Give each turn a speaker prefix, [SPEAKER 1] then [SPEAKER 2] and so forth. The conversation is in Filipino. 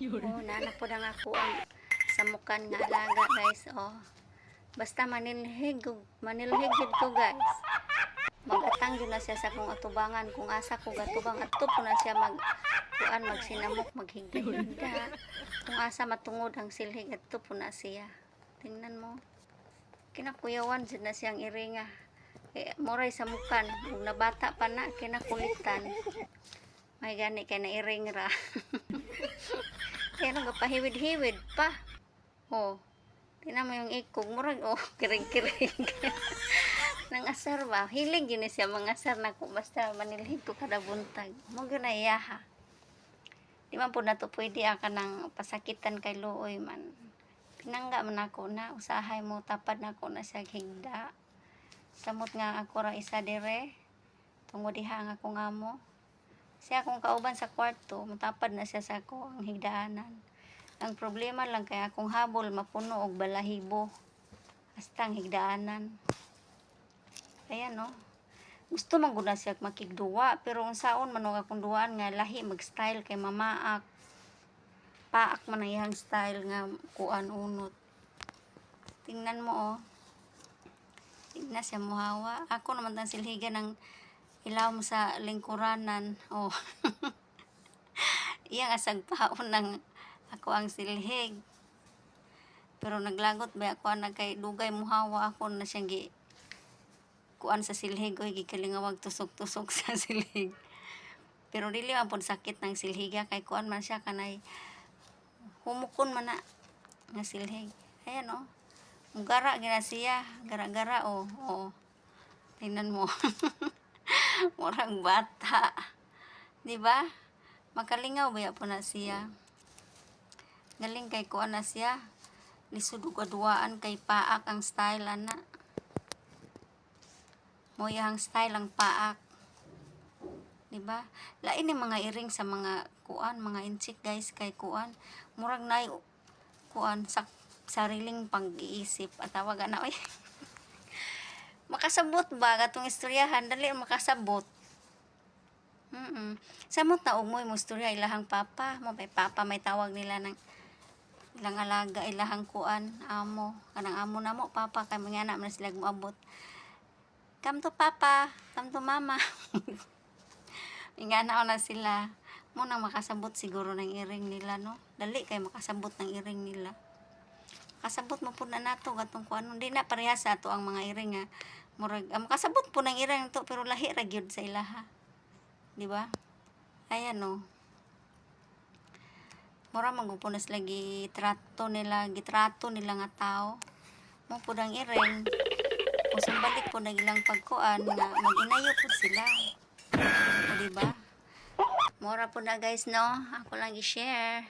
[SPEAKER 1] Oh, nana po na nga po ang samukan nga alaga guys. Oh. Basta manilhig, manilhig gid ko guys. Magatang yun na siya sa kong atubangan. Kung asa ko gatubang ato po na siya mag kuan magsinamok maghigda-higda. Kung asa matungod ang silhig ato po na siya. Tingnan mo. Kinakuyawan dyan na siyang iringa. Eh, moray sa mukan. Kung nabata pa na, kinakulitan. May gani kay na iring ra. Kaya nang pahiwid-hiwid pa. Oh. Tingnan mo yung ikog. Murag, oh, kirig-kirig. nang asar ba? Hilig yun siya mga asar na ko. Basta manilhig ko kada buntag. Mo na iyaha. Di man po na to pwede aka ng pasakitan kay Luoy man. Pinangga man ako na. Usahay mo tapad na ako na siya higda. Samot nga ako ra isa dire. Tungod diha nga ako nga mo. Siya akong kauban sa kwarto, matapad na siya sa ako ang higdaanan. Ang problema lang kaya akong habol mapuno og balahibo. Hasta ang higdaanan. Ayan no. Gusto man gud na siya makigduwa pero unsaon man akong duwaan nga lahi mag-style kay mamaak. Paak man ang style nga kuan unot. Tingnan mo oh. Tingnan siya muhawa. Ako naman tang silhiga ng ilaw mo sa lingkuranan. Oh. Iyang asag paon ng ako ang silhig. Pero naglagot ba ako na kay dugay muhawa ako na siyang gi kuan sa silhig oy gikalingawag tusok-tusok sa silhig. Pero dili man pud sakit ng silhiga kay kuan man siya kanay humukon man na nga silhig. Ayan oh. Gara gina siya, gara-gara oh. Oh. Tingnan mo. Murang bata. Di ba? Makalingaw ba po na siya? Galing kay kuan na siya. Lisod ug aduaan kay paak ang style ana. Moya ang style ang paak. Di ba? Lain ni mga iring sa mga kuan, mga inchik guys kay kuan. Murag nay kuan sa sariling pag-iisip at tawag na oy. makasabot ba? Katong istoryahan dali makasabot. Mm samot na umoy mo istorya ilahang papa. Mo may papa may tawag nila ng ilang alaga ilahang kuan amo. Kanang amo na mo papa kay mga anak man sila moabot come to papa come to mama. Mga anak na sila. Mo nang makasabot siguro ng iring nila no? Dali kay makasabot ng iring nila kasabot mo po na nato gatong kuan. Hindi na parehas ato ang mga iring nga murag am kasabot po ng iring to pero lahi ra gyud sa ilaha di ba? Ayan no mura magupunas lagi trato nila gitrato nila nga tao. Mo po ang iring kung balik po na ilang pagkuan nga mag-inayo po sila. O di ba? Mura po na guys no? Ako lang i-share